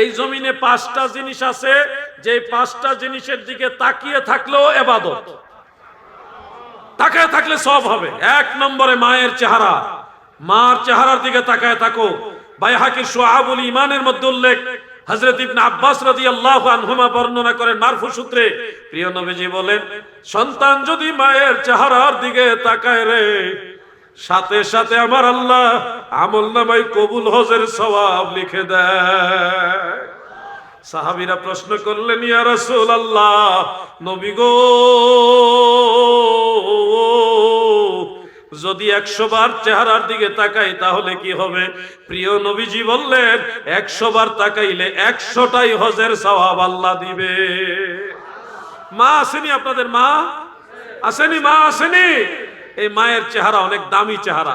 এই জমিনে পাঁচটা জিনিস আছে যে পাঁচটা জিনিসের দিকে তাকিয়ে থাকলেও এবাদত। তাকায় থাকলে সব হবে। এক নম্বরে মায়ের চেহারা। মার চেহারার দিকে তাকায় থাকো। বাইহাকি সোহাবুল ইমানের মধ্যে উল্লেখ, হযরত ইবনে আব্বাস রাদিয়াল্লাহু আনহুমা বর্ণনা করেন মারফু সূত্রে। প্রিয় নবীজি বলেন, সন্তান যদি মায়ের চেহারার দিকে তাকায় রে সাথে সাথে আমার আল্লাহ আমল নামাই কবুল হজের সওয়াব লিখে দেয়। সাহাবিরা প্রশ্ন করলেন, ইয়া রাসূলুল্লাহ, নবী গো, যদি একশো বার চেহারার দিকে তাকাই তাহলে কি হবে? প্রিয় নবীজি বললেন, একশো বার তাকাইলে একশোটাই হজের সওয়াব আল্লাহ দিবে। মা আসেনি আপনাদের মা? আসেনি মা আসেনি? এই মায়ের চেহারা অনেক দামি চেহারা।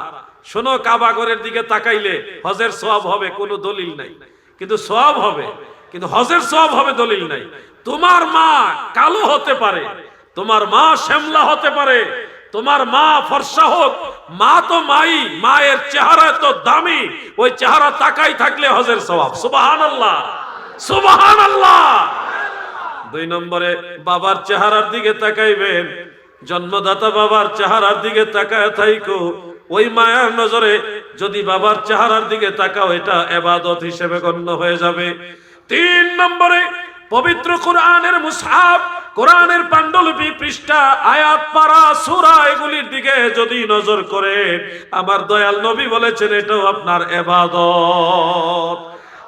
শোনো কাবাগরের দিকে তাকাইলে হজের সওয়াব হবে, কোনো দলিল নাই। কিন্তু সওয়াব হবে, কিন্তু হজের সওয়াব হবে দলিল নাই। তোমার মা কালো হতে পারে, তোমার মা শ্যামলা হতে পারে, তোমার মা ফর্সা হোক, মা তো মাই, মায়ের চেহারা তো দামি, ওই চেহারা তাকাই থাকলে হজের স্বভাব সুবাহান আল্লাহ সুবহানাল্লাহ সুবহানাল্লাহ। দুই নম্বরে, বাবার চেহারার দিকে তাকাইবেন জন্মদাতা বাবার চেহারার দিকে তাকায় থাইকো, ওই মায়ার নজরে যদি বাবার চেহারার দিকে তাকাও, এটা এবাদত হিসেবে গণ্য হয়ে যাবে। তিন নম্বরে, পবিত্র কোরআনের মুসহাব কোরআনের পাণ্ডুলিপি পৃষ্ঠা, আয়াত পারা, সূরা এগুলির দিকে যদি নজর করে, আমার দয়াল নবী বলেছেন, এটাও আপনার এবাদত।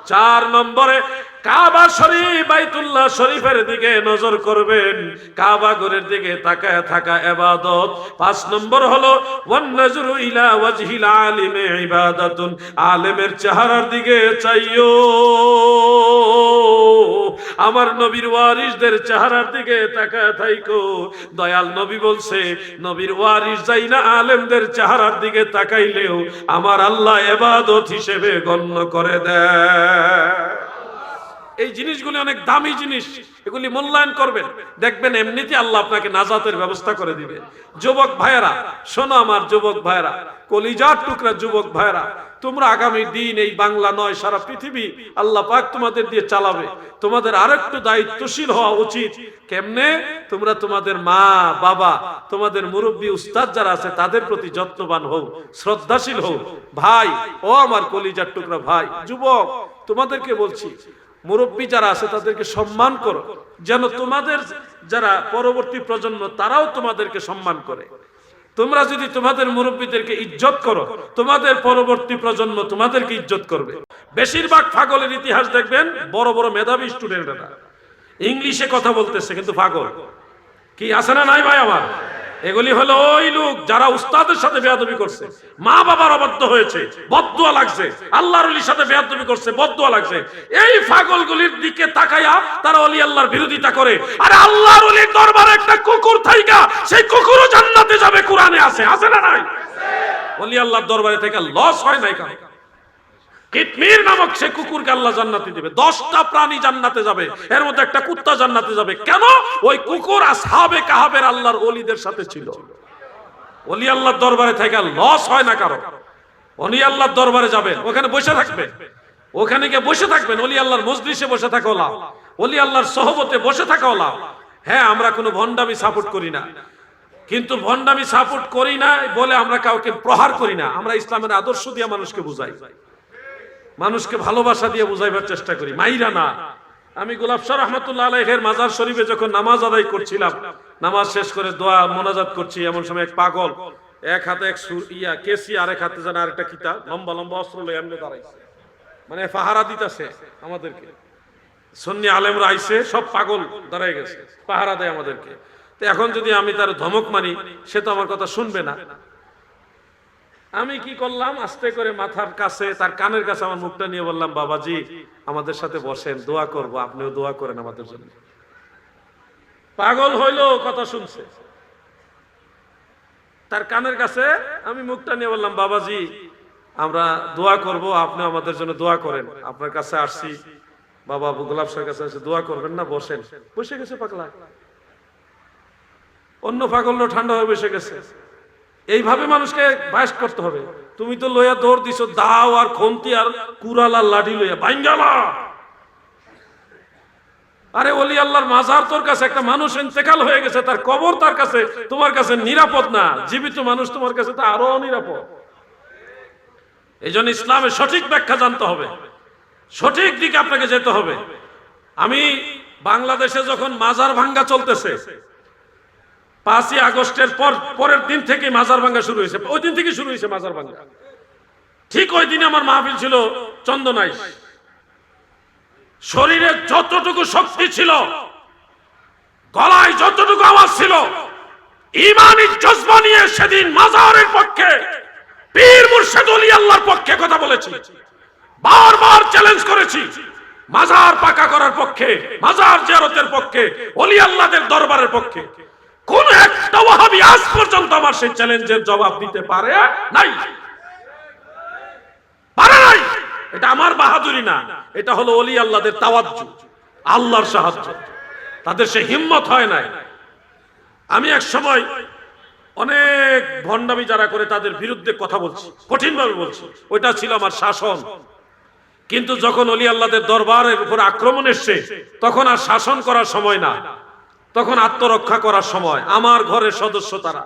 চার নম্বরে কাবা শরীফ, বাইতুল্লাহ শরীফের দিকে নজর করবেন। কাবা ঘরের দিকে তাকায় থাকা এবাদত। পাঁচ নম্বর হলো ওয়ান নজরু ইলা ওয়াজহিল আলিমে ইবাদাতুন। আলেমের চেহারার দিকে চাইও আমার নবীর ওয়ারিসদের চেহারার দিকে তাকায় থাইকো। দয়াল নবী বলছে, নবীর ওয়ারিস যাই না আলেমদের চেহারার দিকে তাকাইলেও আমার আল্লাহ এবাদত হিসেবে গণ্য করে দেয়। এই জিনিসগুলি অনেক দামি জিনিস, এগুলি মূল্যায়ন করবেন। দেখবেন এমনিতে আল্লাহ আপনাকে নাজাতের ব্যবস্থা করে দিবে। যুবক ভাইয়েরা, শোনো আমার যুবক ভাইয়েরা, কলিজার টুকরা যুবক ভাইয়েরা, তোমরা আগামী দিন এই বাংলা নয়, সারা পৃথিবী আল্লাহ পাক তোমাদের দিয়ে চালাবে। তোমাদের আরেকটু দায়িত্বশীল হওয়া উচিত। কেমনে? তোমরা তোমাদের মা, বাবা, তোমাদের মুরব্বী, উস্তাদ যারা আছে, তাদের প্রতি যত্নবান হও, শ্রদ্ধাশীল হও। ভাই, ও আমার কলিজার টুকরা ভাই, যুবক, তোমাদেরকে বলছি মুরব্বী যারা আছে, তাদেরকে সম্মান করো। যেন তোমাদের যারা পরবর্তী প্রজন্ম, তারাও তোমাদেরকে সম্মান করে। তোমরা যদি তোমাদের মুরব্বীদেরকে ইজ্জত করো, তোমাদের পরবর্তী প্রজন্ম তোমাদেরকে ইজ্জত করবে। বেশিরভাগ ফাগলের ইতিহাস দেখবেন, বড় বড় মেধাবী স্টুডেন্টরা ইংলিশে কথা বলতেছে, কিন্তু পাগল। কি আছে না নাই ভাই আমার? এগুলি হলো ওই লোক যারা উস্তাদের সাথে বেয়াদবি করছে। মা বাবার অবাধ্য হয়েছে বদুয়া লাগছে, আল্লাহর সাথে বেয়াদবি করছে বদুয়া লাগছে। এই পাগলগুলির দিকে তাকাইয়া তারা অলি আল্লাহর বিরোধিতা করে। আরে আল্লাহর অলির দরবারে একটা কুকুর থাইকা, সেই কুকুরও জান্নাতে যাবে, কোরআনে আছে আছে না নাই? অলি আল্লাহর দরবারে থেকে লস হয় নাই কারণ কিতমির নামক সে কুকুরকে আল্লাহ জান্নাতে দিবে। দশটা প্রাণী জান্নাতে যাবে। এর মধ্যে একটা কুত্তা জান্নাতে যাবে। কেন? ওই কুকুর আসহাবে কাহাবের আল্লাহর অলিদের সাথে ছিল। অলি আল্লাহর দরবারে থেকে লস হয় না কারও। অলি আল্লাহর দরবারে যাবেন, ওখানে বসে থাকবে ওখানে গিয়ে বসে থাকবেন অলি আল্লাহর মজলিসে বসে থাকা ওলা অলি আল্লাহর সহবতে বসে থাকা ওলা হ্যাঁ আমরা কোনো ভণ্ডামি সাপোর্ট করি না। কিন্তু ভণ্ডামি সাপোর্ট করি না বলে আমরা কাউকে প্রহার করি না। আমরা ইসলামের আদর্শ দিয়ে মানুষকে বুঝাই। মানুষকে ভালোবাসা দিয়ে বুঝাইবার চেষ্টা করি। মাইরা না। আমি গোলাপ শাহ রহমতুল্লাহ আলাইহের মাজার শরীফে যখন নামাজ আদায় করছিলাম, নামাজ শেষ করে দোয়া, মোনাজাত করছি, এমন সময় এক পাগল এক হাতে এক ইয়া কেসি আর এক হাতে যেন আরেকটা কিতাব, লম্বা লম্বা অস্ত্র লই এমনি দাঁড়াইছে। মানে পাহারা দিতেছে আমাদেরকে। সন্নি আলেমরা আইসে সব পাগল দাঁড়াই গেছে, পাহারা দেয় আমাদেরকে। তো এখন যদি আমি তার ধমক মানি, সে তো আমার কথা শুনবে না। আমি কি করলাম? আস্তে করে মাথার কাছে, তার কানের কাছে আমার মুখটা নিয়ে বললাম, বাবাজি, আমাদের সাথে বসেন, দোয়া করব, আপনিও দোয়া করেন আমাদের জন্য। পাগল হইল, কথা শুনছে। তার কানের কাছে আমি মুখটা নিয়ে বললাম, বাবাজি, আমরা দোয়া করব আপনি আমাদের জন্য দোয়া করেন। আপনার কাছে আসছি। বাবা গোলাপ সাহের কাছে আসছে দোয়া করবেন না, বসেন। বসে গেছে পাগলা। অন্য পাগলও ঠান্ডা হয়ে বসে গেছে। এইভাবে মানুষকে বায়স করতে হবে। তুমি তো লইয়া দৌড় দিছো, দাও আর খন্তি আর কুড়াল আর লাঠি লইয়া বাইঙ্গালা আরে ওলি আল্লাহর মাজার তোর কাছে, একটা মানুষ ইন্তেকাল হয়ে গেছে, তার কবর তার কাছে, তোমার কাছে নিরাপদ না। জীবিত মানুষ তোমার কাছে তো আরও নিরাপদ। এই জন্য ইসলামের সঠিক ব্যাখ্যা জানতে হবে। সঠিক দিকে আপনাকে যেতে হবে। আমি বাংলাদেশে যখন মাজার ভাঙ্গা চলতেছে পাঁচই আগস্টের পর পরের দিন থেকে মাজার ভাঙ্গা শুরু হয়েছে। ওই দিন থেকে শুরু হয়েছে মাজার ভাঙ্গা। ঠিক ওই দিনে আমার মাহফিল ছিল চন্দনাই শরীরে যতটুকু শক্তি ছিল, গলায় যতটুকু আওয়াজ ছিল ইমানি জজবা নিয়ে সেদিন মাজারের পক্ষে, পীর মুর্শেদ অলি আল্লাহর পক্ষে কথা বলেছি। বারবার চ্যালেঞ্জ করেছি, মাজার পাকা করার পক্ষে, মাজার জিয়ারতের পক্ষে, অলি আল্লাহদের দরবারের পক্ষে। কোন একটা ওয়াহাবি আজ পর্যন্ত আমার সেই চ্যালেঞ্জের জবাব দিতে পারে নাই। পারে নাই। এটা আমার বাহাদুরি না। এটা হলো অলি আল্লাহদের তাওয়াজ্জু, আল্লাহর সাহায্য। তাদের সে হিম্মত হয় নাই। আমি এক সময় অনেক ভণ্ডামি যারা করে তাদের বিরুদ্ধে কথা বলছি, কঠিনভাবে বলছি। ওইটা ছিল আমার শাসন। কিন্তু যখন অলি আল্লাহদের দরবারের উপর আক্রমণ এসছে, তখন আর শাসন করার সময় না। তখন আত্মরক্ষা করার সময় আমার ঘরের সদস্য তারা।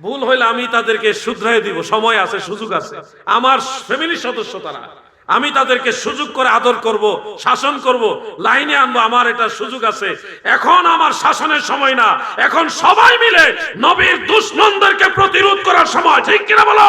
ভুল হইলে আমি তাদেরকে শুধরাই দিব, সময় আছে, সুযোগ আছে। আমার ফ্যামিলির সদস্য তারা। আমি তাদেরকে সুযোগ করে আদর করব, শাসন করব, লাইনে আনব, আমার এটা সুযোগ আছে। এখন আমার শাসনের সময় না। এখন সবাই মিলে নবীর দুশ্মনদেরকে প্রতিরোধ করার সময়, ঠিক কিনা বলো?